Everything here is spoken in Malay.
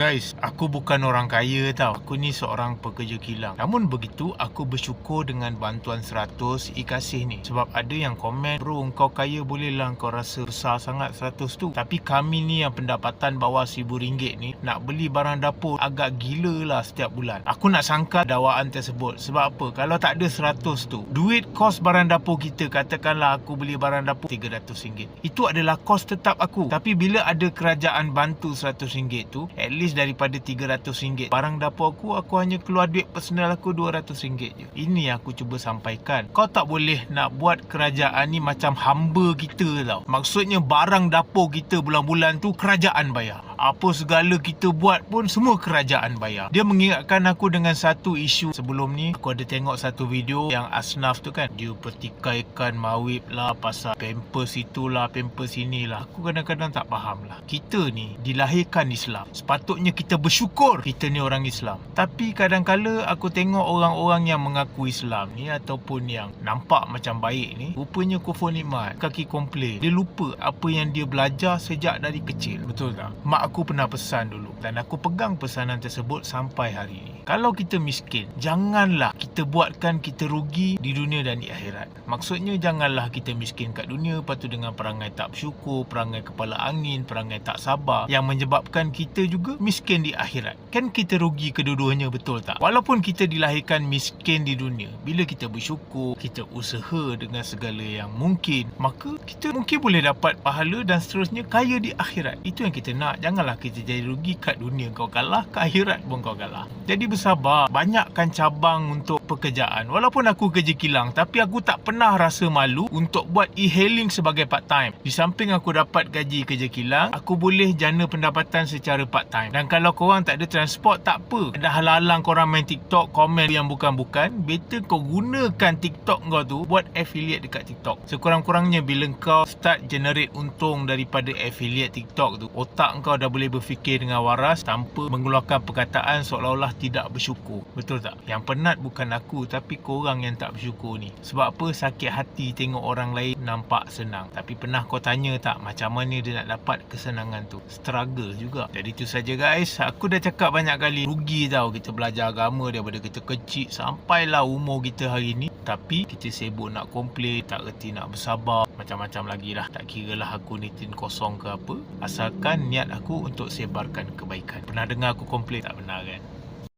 Guys, aku bukan orang kaya tau. Aku ni seorang pekerja kilang. Namun begitu, aku bersyukur dengan bantuan 100 e-kasih ni. Sebab ada yang komen, bro kau kaya bolehlah kau rasa besar sangat 100 tu. Tapi kami ni yang pendapatan bawah RM1,000 ni, nak beli barang dapur agak gila lah setiap bulan. Aku nak sangka dakwaan tersebut. Sebab apa? Kalau tak ada 100 tu, duit kos barang dapur kita, katakanlah aku beli barang dapur RM300. Itu adalah kos tetap aku. Tapi bila ada kerajaan bantu RM100 tu, at least daripada RM300 barang dapur aku aku hanya keluar duit personal aku RM200 je. Ini aku cuba sampaikan. Kau tak boleh nak buat kerajaan ni macam hamba kita tau. Maksudnya barang dapur kita bulan-bulan tu kerajaan bayar apa segala kita buat pun semua kerajaan bayar. Dia mengingatkan aku dengan satu isu sebelum ni. Aku ada tengok satu video yang Asnaf tu kan. Dia pertikaikan mawib lah pasal pampers itulah, pampers inilah. Aku kadang-kadang tak faham lah. Kita ni dilahirkan Islam. Sepatutnya kita bersyukur kita ni orang Islam. Tapi kadang-kala aku tengok orang-orang yang mengaku Islam ni ataupun yang nampak macam baik ni. Rupanya kufur nikmat. Kaki komplain. Dia lupa apa yang dia belajar sejak dari kecil. Betul tak? Mak aku pernah pesan dulu dan aku pegang pesanan tersebut sampai hari ini. Kalau kita miskin, janganlah kita buatkan kita rugi di dunia dan di akhirat. Maksudnya janganlah kita miskin kat dunia lepas tu dengan perangai tak bersyukur, perangai kepala angin, perangai tak sabar yang menyebabkan kita juga miskin di akhirat. Kan kita rugi kedua-duanya betul tak? Walaupun kita dilahirkan miskin di dunia, bila kita bersyukur, kita usaha dengan segala yang mungkin, maka kita mungkin boleh dapat pahala dan seterusnya kaya di akhirat. Itu yang kita nak. Jangan janganlah kita jadi rugi kat dunia kau kalah, kat akhirat pun kau kalah. Jadi bersabar, banyakkan cabang untuk pekerjaan. Walaupun aku kerja kilang, tapi aku tak pernah rasa malu untuk buat e-hailing sebagai part time. Di samping aku dapat gaji kerja kilang, aku boleh jana pendapatan secara part time. Dan kalau korang tak ada transport, tak apa. Ada halang-halang korang main TikTok, komen yang bukan-bukan, better kau gunakan TikTok kau tu buat affiliate dekat TikTok. Sekurang-kurangnya bila kau start generate untung daripada affiliate TikTok tu, otak kau dah boleh berfikir dengan waras tanpa mengeluarkan perkataan seolah-olah tidak bersyukur. Betul tak? Yang penat bukan aku tapi korang yang tak bersyukur ni. Sebab apa sakit hati tengok orang lain nampak senang. Tapi pernah kau tanya tak macam mana dia nak dapat kesenangan tu? Struggle juga. Jadi tu saja guys. Aku dah cakap banyak kali rugi tau kita belajar agama daripada kita kecil sampailah umur kita hari ni. Tapi kita sibuk nak komplain, tak reti nak bersabar. Macam-macam lagi lah. Tak kira lah aku ni tin kosong ke apa. Asalkan niat aku untuk sebarkan kebaikan. Pernah dengar aku komplain? Tak benar kan?